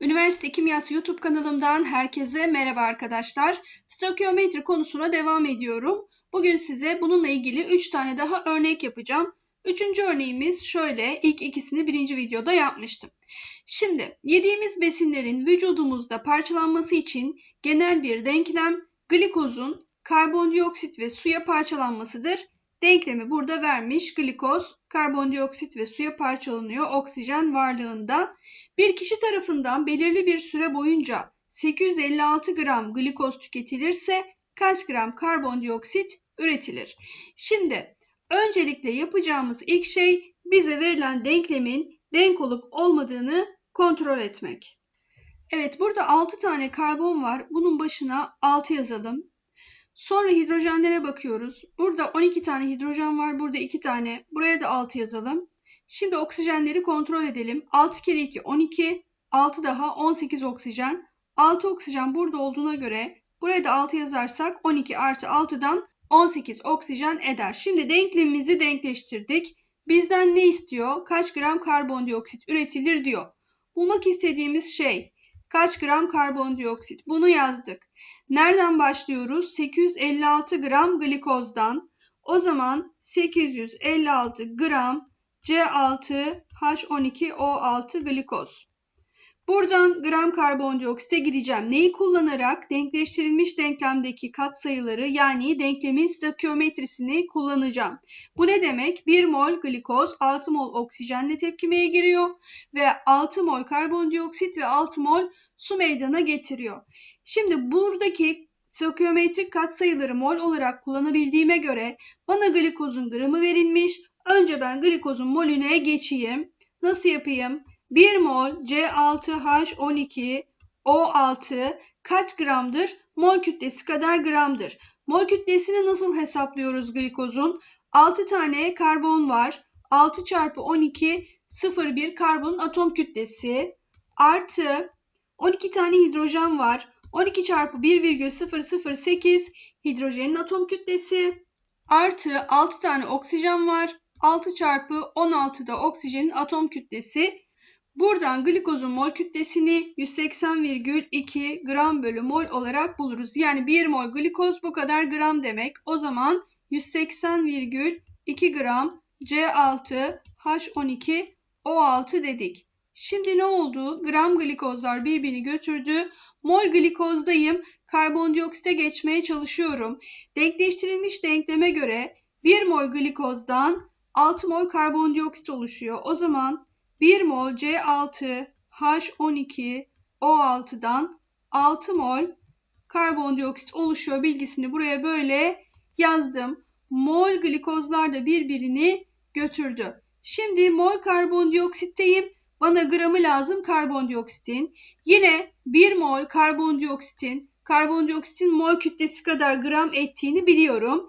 Üniversite Kimyası YouTube kanalımdan herkese merhaba arkadaşlar. Stoichiometri konusuna devam ediyorum. Bugün size bununla ilgili 3 tane daha örnek yapacağım. Üçüncü örneğimiz şöyle. İlk ikisini birinci videoda yapmıştım. Şimdi yediğimiz besinlerin vücudumuzda parçalanması için genel bir denklem glikozun karbondioksit ve suya parçalanmasıdır. Denklemi burada vermiş. Glikoz, karbondioksit ve suya parçalanıyor oksijen varlığında. Bir kişi tarafından belirli bir süre boyunca 856 gram glikoz tüketilirse kaç gram karbondioksit üretilir? Şimdi öncelikle yapacağımız ilk şey bize verilen denklemin denk olup olmadığını kontrol etmek. Evet burada 6 tane karbon var. Bunun başına 6 yazalım. Sonra hidrojenlere bakıyoruz. Burada 12 tane hidrojen var. Burada 2 tane. Buraya da 6 yazalım. Şimdi oksijenleri kontrol edelim. 6 kere 2 12. 6 daha 18 oksijen. 6 oksijen burada olduğuna göre buraya da 6 yazarsak 12 artı 6'dan 18 oksijen eder. Şimdi denklemimizi denkleştirdik. Bizden ne istiyor? Kaç gram karbondioksit üretilir diyor. Bulmak istediğimiz şey kaç gram karbondioksit? Bunu yazdık. Nereden başlıyoruz? 856 gram glikozdan. O zaman 856 gram C6H12O6 glikoz. Buradan gram karbondioksite gideceğim. Neyi kullanarak? Denkleştirilmiş denklemdeki katsayıları yani denklemin stakiometrisini kullanacağım. Bu ne demek? 1 mol glikoz 6 mol oksijenle tepkimeye giriyor ve 6 mol karbondioksit ve 6 mol su meydana getiriyor. Şimdi buradaki stakiometrik katsayıları mol olarak kullanabildiğime göre bana glikozun gramı verilmiş. Önce ben glikozun molüne geçeyim. Nasıl yapayım? 1 mol C6H12 O6 kaç gramdır? Mol kütlesi kadar gramdır. Mol kütlesini nasıl hesaplıyoruz glikozun? 6 tane karbon var. 6 çarpı 12 0,1 karbonun atom kütlesi artı 12 tane hidrojen var. 12 çarpı 1,008 hidrojenin atom kütlesi artı 6 tane oksijen var. 6 çarpı 16'da oksijenin atom kütlesi. Buradan glikozun mol kütlesini 180,2 gram bölü mol olarak buluruz. Yani 1 mol glikoz bu kadar gram demek. O zaman 180,2 gram C6H12O6 dedik. Şimdi ne oldu? Gram glikozlar birbirini götürdü. Mol glikozdayım. Karbondioksite geçmeye çalışıyorum. Denkleştirilmiş denkleme göre 1 mol glikozdan 6 mol karbondioksit oluşuyor. O zaman 1 mol C6H12O6'dan 6 mol karbondioksit oluşuyor bilgisini buraya böyle yazdım. Mol glikozlar da birbirini götürdü. Şimdi mol karbondioksitteyim. Bana gramı lazım karbondioksitin. Yine 1 mol karbondioksitin karbondioksitin mol kütlesi kadar gram ettiğini biliyorum.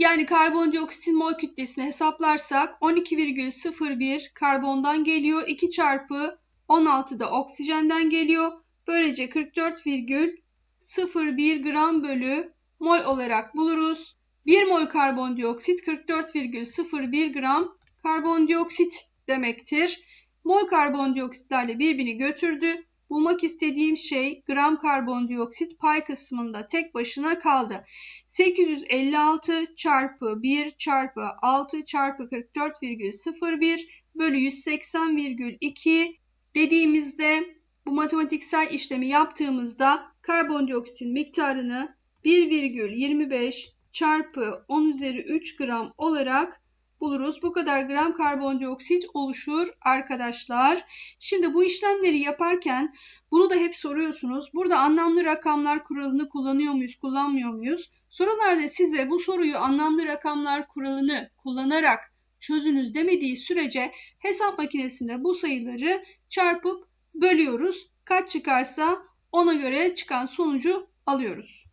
Yani karbondioksitin mol kütlesini hesaplarsak 12,01 karbondan geliyor. 2 çarpı 16 da oksijenden geliyor. Böylece 44,01 gram bölü mol olarak buluruz. 1 mol karbondioksit 44,01 gram karbondioksit demektir. Mol karbondioksitlerle birbirini götürdü. Bulmak istediğim şey gram karbondioksit pay kısmında tek başına kaldı. 856 çarpı 1 çarpı 6 çarpı 44,01 bölü 180,2 dediğimizde bu matematiksel işlemi yaptığımızda karbondioksitin miktarını 1,25 çarpı 10 üzeri 3 gram olarak buluruz. Bu kadar gram karbondioksit oluşur arkadaşlar. Şimdi bu işlemleri yaparken bunu da hep soruyorsunuz. Burada anlamlı rakamlar kuralını kullanıyor muyuz, kullanmıyor muyuz? Sorularda size bu soruyu anlamlı rakamlar kuralını kullanarak çözünüz demediği sürece hesap makinesinde bu sayıları çarpıp bölüyoruz. Kaç çıkarsa ona göre çıkan sonucu alıyoruz.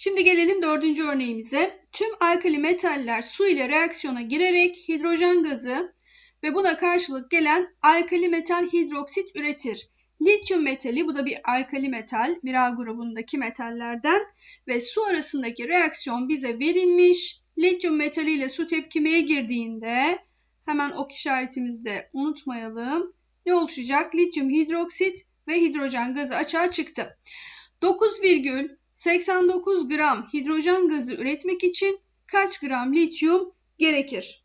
Şimdi gelelim dördüncü örneğimize. Tüm alkali metaller su ile reaksiyona girerek hidrojen gazı ve buna karşılık gelen alkali metal hidroksit üretir. Lityum metali bu da bir alkali metal, bir A grubundaki metallerden ve su arasındaki reaksiyon bize verilmiş. Lityum metali ile su tepkimeye girdiğinde hemen ok işaretimizi de unutmayalım. Ne oluşacak? Lityum hidroksit ve hidrojen gazı açığa çıktı. 9,89 gram hidrojen gazı üretmek için kaç gram lityum gerekir?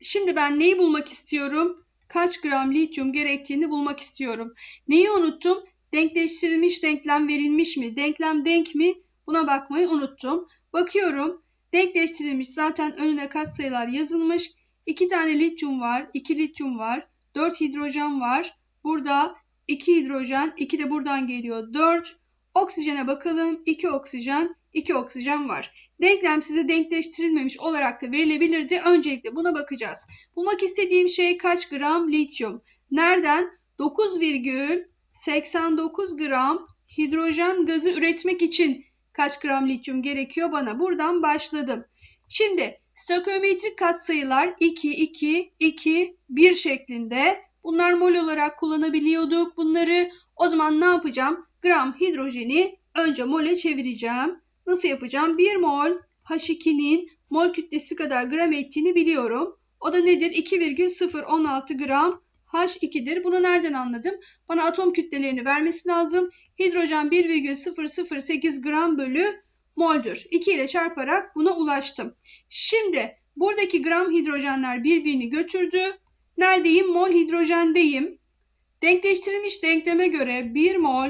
Şimdi ben neyi bulmak istiyorum? Kaç gram lityum gerektiğini bulmak istiyorum. Neyi unuttum? Denkleştirilmiş denklem verilmiş mi? Denklem denk mi? Buna bakmayı unuttum. Bakıyorum. Denkleştirilmiş zaten önüne katsayılar yazılmış. 2 tane lityum var, 2 lityum var, 4 hidrojen var. Burada 2 hidrojen, 2 de buradan geliyor 4. Oksijene bakalım. 2 oksijen, 2 oksijen var. Denklem size denkleştirilmemiş olarak da verilebilirdi. Öncelikle buna bakacağız. Bulmak istediğim şey kaç gram lityum? Nereden? 9,89 gram hidrojen gazı üretmek için kaç gram lityum gerekiyor bana? Buradan başladım. Şimdi stoichiometrik katsayılar 2, 2, 2, 1 şeklinde. Bunlar mol olarak kullanabiliyorduk bunları. O zaman ne yapacağım? Gram hidrojeni önce mole çevireceğim. Nasıl yapacağım? 1 mol H2'nin mol kütlesi kadar gram ettiğini biliyorum. O da nedir? 2,016 gram H2'dir. Bunu nereden anladım? Bana atom kütlelerini vermesi lazım. Hidrojen 1,008 gram bölü moldür. 2 ile çarparak buna ulaştım. Şimdi buradaki gram hidrojenler birbirini götürdü. Neredeyim? Mol hidrojendeyim. Denkleştirilmiş denkleme göre 1 mol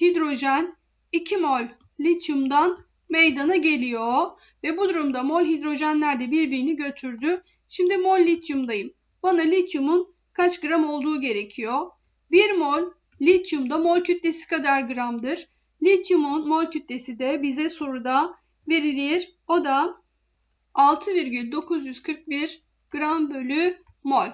hidrojen 2 mol lityumdan meydana geliyor. Ve bu durumda mol hidrojenler de birbirini götürdü. Şimdi mol lityumdayım. Bana lityumun kaç gram olduğu gerekiyor. 1 mol lityumda mol kütlesi kadar gramdır. Lityumun mol kütlesi de bize soruda verilir. O da 6,941 gram bölü mol.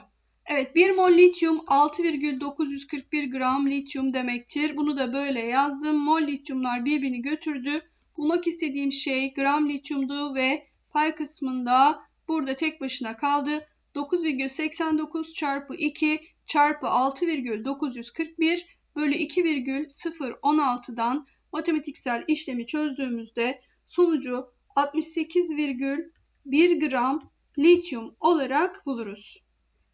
Evet 1 mol lityum 6,941 gram lityum demektir. Bunu da böyle yazdım. Mol lityumlar birbirini götürdü. Bulmak istediğim şey gram lityumdu ve pay kısmında burada tek başına kaldı. 9,89 çarpı 2 çarpı 6,941 bölü 2,016'dan matematiksel işlemi çözdüğümüzde sonucu 68,1 gram lityum olarak buluruz.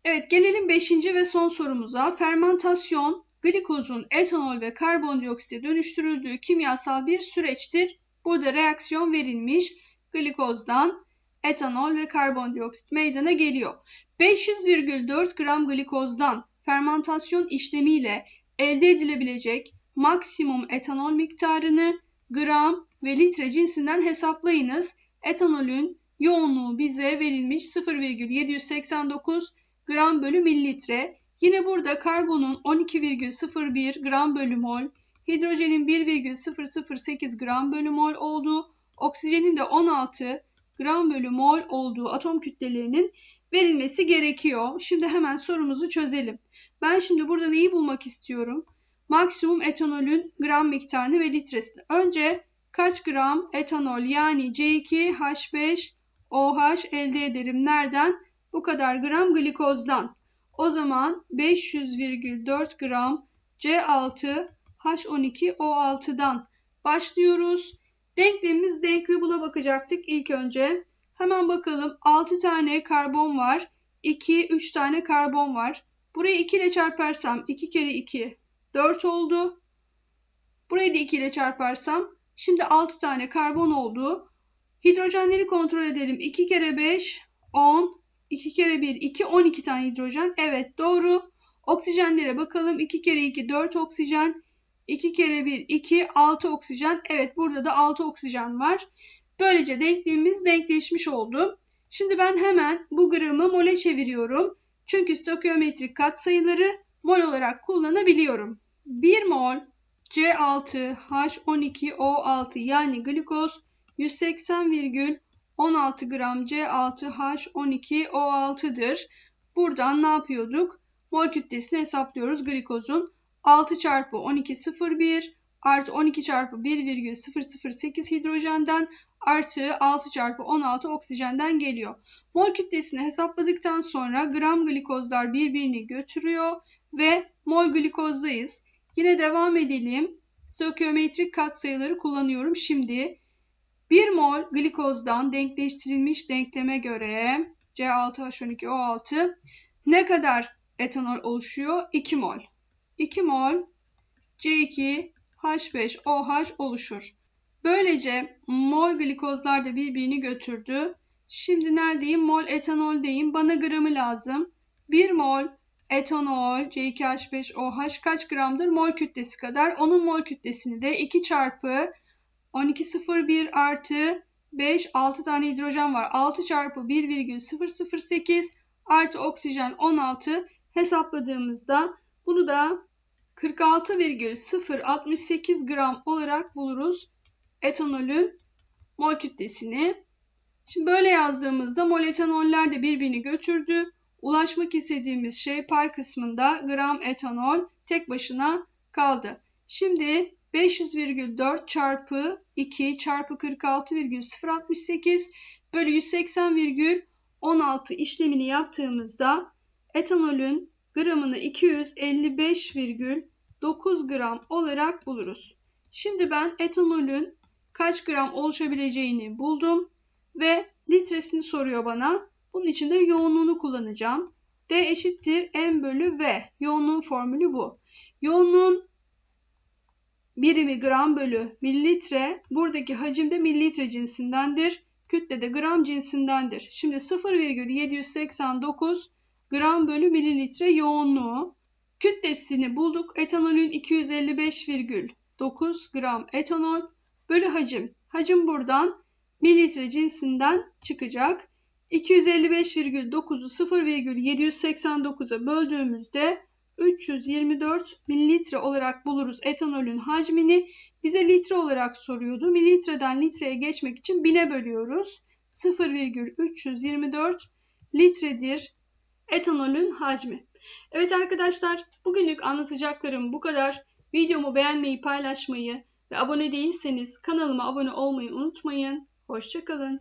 Evet gelelim 5. ve son sorumuza. Fermentasyon glikozun etanol ve karbondioksite dönüştürüldüğü kimyasal bir süreçtir. Burada reaksiyon verilmiş. Glikozdan etanol ve karbondioksit meydana geliyor. 500,4 gram glikozdan fermentasyon işlemiyle elde edilebilecek maksimum etanol miktarını gram ve litre cinsinden hesaplayınız. Etanolün yoğunluğu bize verilmiş 0,789 gram bölü mililitre. Yine burada karbonun 12,01 gram bölü mol, hidrojenin 1,008 gram bölü mol olduğu, oksijenin de 16 gram bölü mol olduğu atom kütlelerinin verilmesi gerekiyor. Şimdi hemen sorumuzu çözelim. Ben şimdi burada neyi bulmak istiyorum? Maksimum etanolün gram miktarını ve litresini. Önce kaç gram etanol yani C2H5OH elde ederim. Nereden? Bu kadar gram glikozdan. O zaman 500,4 gram C6H12O6'dan başlıyoruz. Denklemimiz denklemi buna bakacaktık ilk önce. Hemen bakalım 6 tane karbon var. 2, 3 tane karbon var. Burayı 2 ile çarparsam 2 kere 2 4 oldu. Burayı da 2 ile çarparsam şimdi 6 tane karbon oldu. Hidrojenleri kontrol edelim. 2 kere 5 10 2 kere 1 2 12 tane hidrojen. Evet doğru. Oksijenlere bakalım. 2 kere 2 4 oksijen. 2 kere 1 2 6 oksijen. Evet burada da 6 oksijen var. Böylece denkliğimiz denkleşmiş oldu. Şimdi ben hemen bu gramı mole çeviriyorum. Çünkü stoichiometrik katsayıları mol olarak kullanabiliyorum. 1 mol C6H12O6 yani glikoz 180,16 gram C6H12O6'dır. Buradan ne yapıyorduk? Mol kütlesini hesaplıyoruz glikozun. 6 çarpı 12,01 artı 12 çarpı 1,008 hidrojenden artı 6 çarpı 16 oksijenden geliyor. Mol kütlesini hesapladıktan sonra gram glikozlar birbirini götürüyor ve mol glikozdayız. Yine devam edelim. Stoichiometrik katsayıları kullanıyorum şimdi. 1 mol glikozdan denkleştirilmiş denkleme göre C6H12O6 ne kadar etanol oluşuyor? 2 mol. 2 mol C2H5OH oluşur. Böylece mol glikozlar da birbirini götürdü. Şimdi neredeyim? Mol etanoldeyim. Bana gramı lazım. 1 mol etanol C2H5OH kaç gramdır? Mol kütlesi kadar. Onun mol kütlesini de 2 çarpı 12,01 artı 5, 6 tane hidrojen var. 6 çarpı 1,008 artı oksijen 16 hesapladığımızda bunu da 46,068 gram olarak buluruz etanolün mol kütlesini. Şimdi böyle yazdığımızda mol etanoller de birbirini götürdü. Ulaşmak istediğimiz şey pay kısmında gram etanol tek başına kaldı. Şimdi 500,4 çarpı 2 çarpı 46,068 bölü 180,16 işlemini yaptığımızda etanolün gramını 255,9 gram olarak buluruz. Şimdi ben etanolün kaç gram oluşabileceğini buldum ve litresini soruyor bana. Bunun için de yoğunluğunu kullanacağım. D eşittir M bölü V. Yoğunluğun formülü bu. Yoğunluğun birimi gram bölü mililitre. Buradaki hacim de mililitre cinsindendir. Kütle de gram cinsindendir. Şimdi 0,789 gram bölü mililitre yoğunluğu. Kütlesini bulduk. Etanolün 255,9 gram etanol bölü hacim. Hacim buradan mililitre cinsinden çıkacak. 255,9'u 0,789'a böldüğümüzde 324 mililitre olarak buluruz etanolün hacmini. Bize litre olarak soruyordu. Mililitreden litreye geçmek için bine bölüyoruz. 0,324 litredir etanolün hacmi. Evet arkadaşlar bugünlük anlatacaklarım bu kadar. Videomu beğenmeyi, paylaşmayı ve abone değilseniz kanalıma abone olmayı unutmayın. Hoşçakalın.